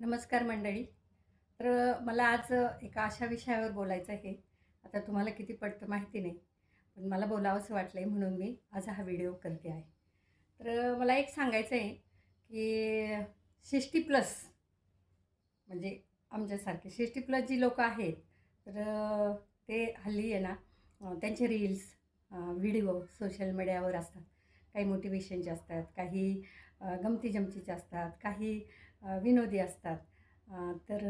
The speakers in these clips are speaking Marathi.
नमस्कार मंडळी. तर मला आज एका अशा विषयावर बोलायचं आहे. आता तुम्हाला किती पडतं माहिती नाही पण मला बोलावंसं वाटलं आहे म्हणून मी आज हा व्हिडिओ करते आहे. तर मला एक सांगायचं आहे की शिष्टी प्लस म्हणजे आमच्यासारखे शिष्टी प्लस जी लोकं आहेत तर ते हल्ली आहे ना त्यांचे रील्स व्हिडिओ सोशल मीडियावर असतात. काही मोटिवेशनचे असतात काही गमती जमतीचे असतात काही विनोदी असतात. तर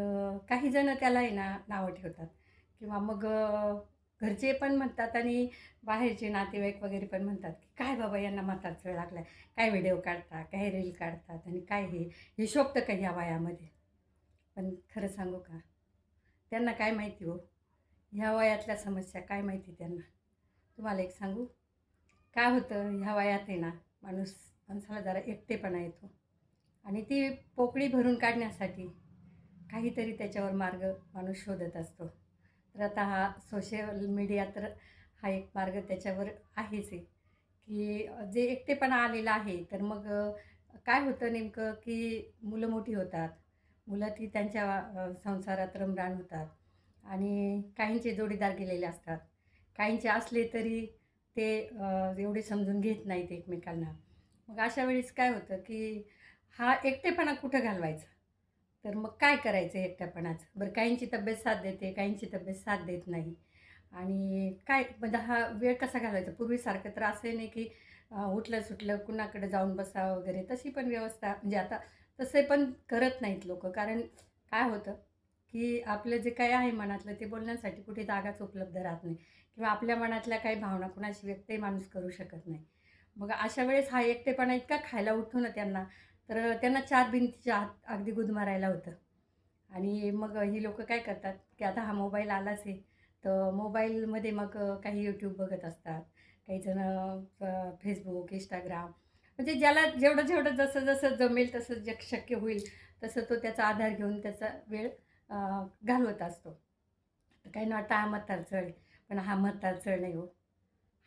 काही जण त्याला आहे ना नावं ठेवतात. किंवा मग घरचे पण म्हणतात आणि बाहेरचे नातेवाईक वगैरे पण म्हणतात की काय बाबा यांना म्हातारचं लागला आहे काय व्हिडिओ काढता काय रील काढतात आणि काय हे? हे शोभतं का ह्या वयामध्ये? पण खरं सांगू का? त्यांना काय माहिती हो? ह्या वयातल्या समस्या काय माहिती त्यांना? तुम्हाला एक सांगू? काय होतं? ह्या वयात आहे ना माणूस माणसाला जरा एकटेपणा येतो. आणि ती पोकळी भरून काढण्यासाठी काहीतरी त्याच्यावर मार्ग माणूस शोधत असतो. तर आता हा सोशल मीडिया तर हा एक मार्ग त्याच्यावर आहेच आहे. की जे एकटेपणा आलेला आहे तर मग काय होतं नेमकं की मुलं मोठी होतात. मुलं ती त्यांच्या संसारात रमराण होतात. आणि काहींचे जोडीदार गेलेले असतात. काहींचे असले तरी ते एवढे समजून घेत नाहीत एकमेकांना. मग अशा वेळेस काय होतं की हा एकटेपणा कुठं घालवायचा? तर मग काय करायचं एकट्यापणाचं बरं काहींची तब्येत साथ देते काहींची तब्येत साथ देत नाही. आणि काय म्हणजे हा वेळ कसा घालवायचा? पूर्वीसारखं तर असं नाही की उठलं सुटलं कुणाकडे जाऊन बसा वगैरे तशी पण व्यवस्था म्हणजे आता तसे पण करत नाहीत लोक. कारण काय होतं की आपलं जे काय आहे मनातलं ते बोलण्यासाठी कुठे जागाच उपलब्ध राहत नाही. किंवा आपल्या मनातल्या काही भावना कुणाशी व्यक्तही माणूस करू शकत नाही. मग अशा वेळेस हा एकटेपणा इतका खायला उठतो ना त्यांना तर त्यांना चार भिंतीच्या आत अगदी गुदमारायला होतं. आणि मग ही लोक काय करतात की आता हा मोबाईल आलाच आहे. तर मोबाईलमध्ये मग काही यूट्यूब बघत असतात काही जणं फेसबुक इंस्टाग्राम म्हणजे ज्याला जेवढं जेवढं जसं जसं जमेल तसं जे शक्य होईल तसं तो त्याचा आधार घेऊन त्याचा वेळ घालवत असतो. तर काही वाटतं हा म्हातार चढ पण हा म्हातार चढ नाही हो.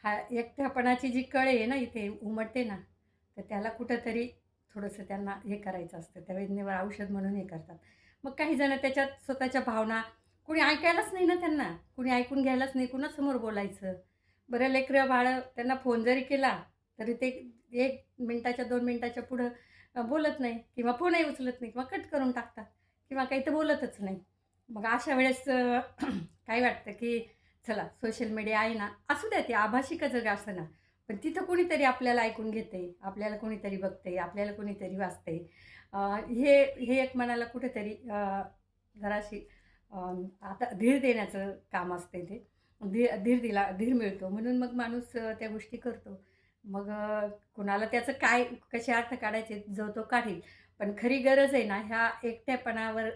हा एकट्यापणाची जी कळ आहे ना इथे उमटते ना तर त्याला कुठंतरी थोडंसं त्यांना हे करायचं असतं. त्या वेदनेवर औषध म्हणून हे करतात. मग काही जण त्याच्यात स्वतःच्या भावना कुणी ऐकायलाच नाही ना त्यांना. कुणी ऐकून घ्यायलाच नाही. कुणासमोर बोलायचं? बरं लेकरं बाळं त्यांना फोन जरी केला तरी ते एक मिनटाच्या दोन मिनटाच्या पुढं बोलत नाही किंवा फोनही उचलत नाही किंवा कट करून टाकतात किंवा काही तर बोलतच नाही. मग अशा वेळेस काय वाटतं की चला सोशल मीडिया आहे ना असू द्या ते आभाषिकच जग असं ना पण तिथं कोणीतरी आपल्याला ऐकून घेते आपल्याला कोणीतरी बघते आपल्याला कोणीतरी वाचते. हे हे एक मनाला कुठेतरी जराशी आता धीर देण्याचं काम असते ते. धीर धीर दिला धीर मिळतो. म्हणून मग माणूस त्या गोष्टी करतो. मग कुणाला त्याचं काय कसे अर्थ काढायचे जो तो काढील. पण खरी गरज आहे ना ह्या एकट्यापणावर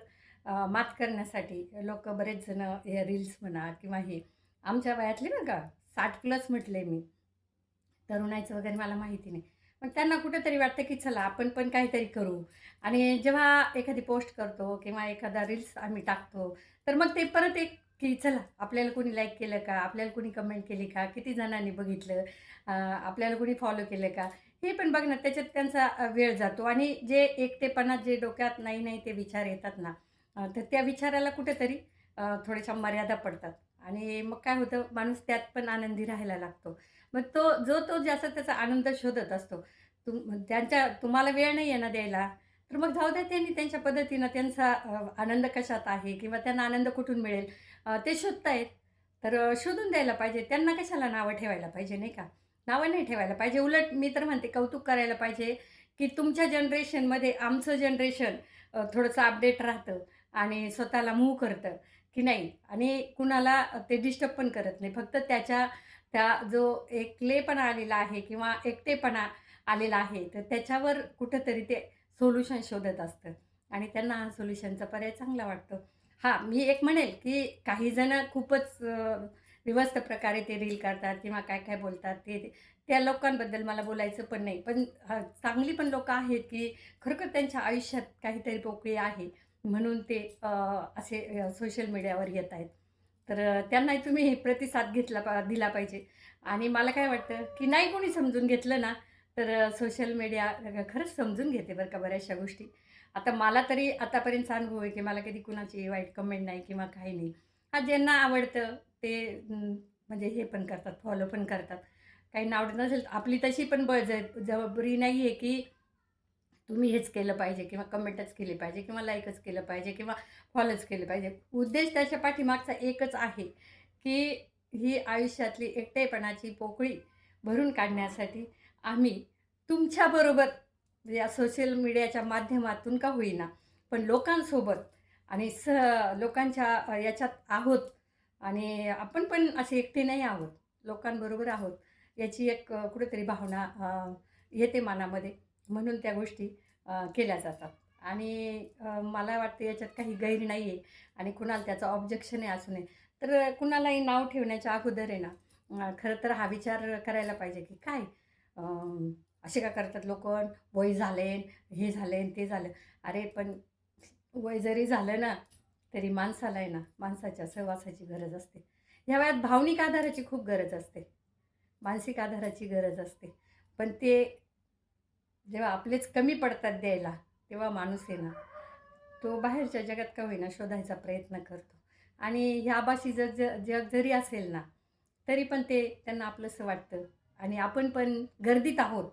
मात करण्यासाठी लोक बरेच जण हे रील्स म्हणा किंवा हे आमच्या वयातले ना का साठ प्लस म्हटले मी. तरुणाईचं वगैरे मला माहिती नाही. पण त्यांना कुठेतरी वाटतं की चला आपण पण काहीतरी करू. आणि जेव्हा एखादी पोस्ट करतो किंवा एखादा रील्स आम्ही टाकतो तर मग ते परत एक की चला आपल्याला कोणी लाईक केलं का? आपल्याला कोणी कमेंट केली का? किती जणांनी बघितलं? आपल्याला कोणी फॉलो केलं का? हे पण बघणं त्याच्यात त्यांचा वेळ जातो. आणि जे एकटेपणा जे डोक्यात नाही नाही ते विचार येतात ना तर त्या विचाराला कुठेतरी थोड्याशा मर्यादा पडतात. आणि मग काय होतं माणूस त्यात पण आनंदी राहायला लागतो. मग तो जो तो जास्त त्याचा आनंद शोधत असतो तुम त्यांच्या तुम्हाला वेळ नाही आहे ना द्यायला तर मग जाऊ द्या त्यांनी त्यांच्या पद्धतीनं त्यांचा आनंद कशात आहे किंवा त्यांना आनंद कुठून मिळेल ते शोधतायत. तर शोधून द्यायला पाहिजे. त्यांना कशाला नावं ठेवायला पाहिजे नाही का? नावं नाही ठेवायला पाहिजे. उलट मी तर म्हणते कौतुक करायला पाहिजे की तुमच्या जनरेशनमध्ये आमचं जनरेशन थोडंसं अपडेट राहतं आणि स्वतःला मूव करतं. की नाही? आणि कुणाला ते डिस्टर्ब पण करत नाही. फक्त त्याच्या त्या जो एकलेपणा आलेला आहे किंवा एकटेपणा आलेला आहे तर त्याच्यावर कुठंतरी ते सोल्युशन शोधत असतं. आणि त्यांना हा सोल्युशनचा पर्याय चांगला वाटतो. हां मी एक म्हणेल की काही जण खूपच विवस्त प्रकारे ते रील करतात किंवा काय काय बोलतात ते ते- त्या लोकांबद्दल मला बोलायचं पण नाही. पण चांगली पण लोकं आहेत की खरोखर त्यांच्या आयुष्यात काहीतरी पोकळी आहे. म्हणून ते असे सोशल मीडियावर येत आहेत. तर त्यांनाही तुम्ही प्रतिसाद घेतला पा दिला पाहिजे. आणि मला काय वाटतं की नाही कोणी समजून घेतलं ना तर सोशल मीडिया खरंच समजून घेते बरं का बऱ्याचशा गोष्टी. आता मला तरी आतापर्यंत अनुभव आहे की मला कधी कुणाची वाईट कमेंट नाही किंवा काही नाही. हा ज्यांना आवडतं ते म्हणजे हे पण करतात फॉलो पण करतात. काही आवडत नसेल आपली तशी पण ब जबाबदारी नाही आहे की तुम्ही हेच केलं पाहिजे किंवा कमेंटच केली पाहिजे किंवा लाईकच केलं पाहिजे किंवा फॉलोच केलं पाहिजे. उद्देश त्याच्या पाठीमागचा एकच आहे की ही आयुष्यातली एकटेपणाची पोकळी भरून काढण्यासाठी आम्ही तुमच्याबरोबर म्हणजे या सोशल मीडियाच्या माध्यमातून का होईना पण लोकांसोबत आणि स लोकांच्या याच्यात आहोत आणि आपण पण असे एकटे नाही आहोत लोकांबरोबर आहोत याची एक कुठेतरी भावना येते मनामध्ये. म्हणून त्या गोष्टी केल्या जातात. आणि मला वाटतं याच्यात काही गैर नाही आहे आणि कुणाला त्याचं ऑब्जेक्शन आहे असू नये. तर कुणालाही नाव ठेवण्याच्या अगोदर आहे ना खरं तर हा विचार करायला पाहिजे की काय असे का करतात लोक? वय झाले हे झाले ते झालं. अरे पण वय जरी झालं ना तरी माणसाला आहे ना माणसाच्या सहवासाची गरज असते. ह्या वयात भावनिक आधाराची खूप गरज असते. मानसिक आधाराची गरज असते. पण ते जेव्हा आपलेच कमी पडतात द्यायला तेव्हा माणूस आहे ना तो बाहेरच्या जगात का होईना शोधायचा प्रयत्न करतो. आणि ह्या आभासी जग ज जग जरी असेल ना तरी पण ते त्यांना आपलंसं वाटतं. आणि आपण पण गर्दीत आहोत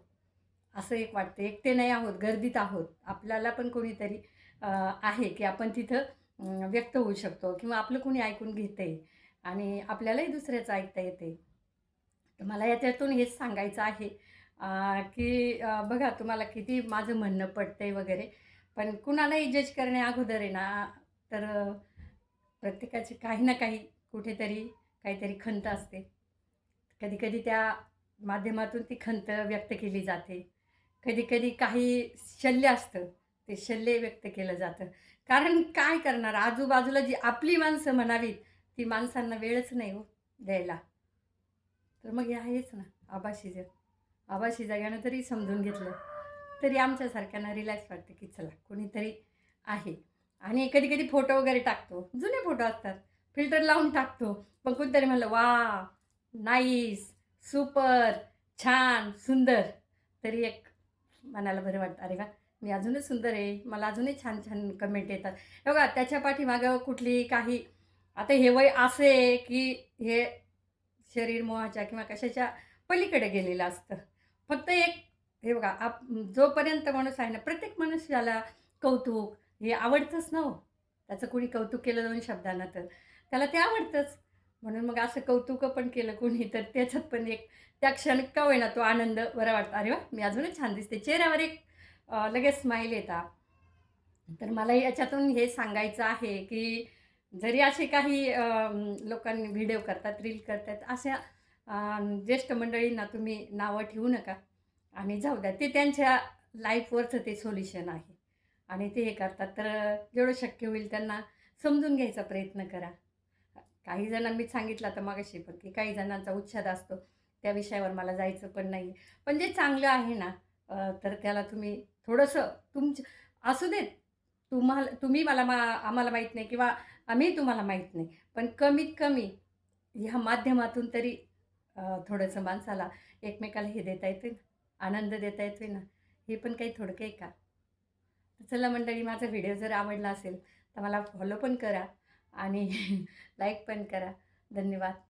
असं एक वाटतं. एकटे नाही आहोत गर्दीत आहोत. आपल्याला पण कोणीतरी आहे की आपण तिथं व्यक्त होऊ शकतो किंवा आपलं कोणी ऐकून घेतं आहे आणि आपल्यालाही दुसऱ्याचं ऐकता येते मला याच्यातून हेच सांगायचं आहे की बघा तुम्हाला किती माझं म्हणणं पडतंय वगैरे पण कुणालाही जज करण्या अगोदर आहे ना तर प्रत्येकाची काही ना काही कुठेतरी काहीतरी खंत असते. कधी कधी त्या माध्यमातून ती खंत व्यक्त केली जाते. कधी कधी काही शल्य असतं ते शल्य व्यक्त केलं जातं. कारण काय करणार? आजूबाजूला जी आपली माणसं म्हणावीत ती माणसांना वेळच नाही हो द्यायला. तर मग हे आहेच ना आभाशी जग आभाशी जगानं तरी समजून घेतलं. तरी आमच्यासारख्यांना रिलॅक्स वाटतं की चला कोणीतरी आहे. आणि कधी कधी फोटो वगैरे टाकतो. जुने फोटो असतात. फिल्टर लावून टाकतो. पण कोणतरी म्हणलं वा नाईस सुपर छान सुंदर. तरी एक मनाला बरं वाटतं अरे का मी अजूनच सुंदर आहे. मला अजूनही छान छान कमेंट येतात. हे बघा त्याच्या पाठीमागं कुठली काही आता हे वय असे की हे शरीर मोहाच्या किंवा कशाच्या पलीकडे गेलेलं असतं. फक्त एक हे बघा आप जोपर्यंत माणूस आहे ना प्रत्येक मनुष्याला कौतुक हे आवडतंच ना हो. त्याचं कोणी कौतुक केलं दोन शब्दांना तर. त्याला ते आवडतंच. म्हणून मग असं कौतुक पण केलं कोणी तर त्याच्यात पण एक त्या क्षण का होईना तो आनंद बरा वाटतो. अरे वा मी अजूनच छान दिसते. चेहऱ्यावर एक लगेच स्माईल येतात तर मला याच्यातून हे सांगायचं आहे की जरी असे काही लोकांनी व्हिडिओ करतात रील करतात अशा ज्येष्ठ मंडळींना तुम्ही नावं ठेवू नका. आणि जाऊ द्या ते त्यांच्या लाईफवरचं ते सोल्युशन आहे. आणि ते हे करतात. तर जेवढं शक्य होईल त्यांना समजून घ्यायचा प्रयत्न करा. काही मी सांगितलं तर मागाशी पण की काही जणांचा उच्छाद असतो त्या विषयावर मला जायचं पण नाही पण जे चांगलं आहे ना तर त्याला तुम्ही थोडंसं तुमच्या असू देत. तुम्हाला तुम्ही मला मा आम्हाला माहीत नाही किंवा आम्ही तुम्हाला माहीत नाही. पण कमीत कमी ह्या माध्यमातून तरी थोडंसं माणसाला एकमेकाला हे देता येते ना आनंद देता येतोय ना हे पण काही थोडकं आहे का? तर चला मंडळी माझा व्हिडिओ जर आवडला असेल तर मला फॉलो पण करा आणि लाईक पण करा. धन्यवाद.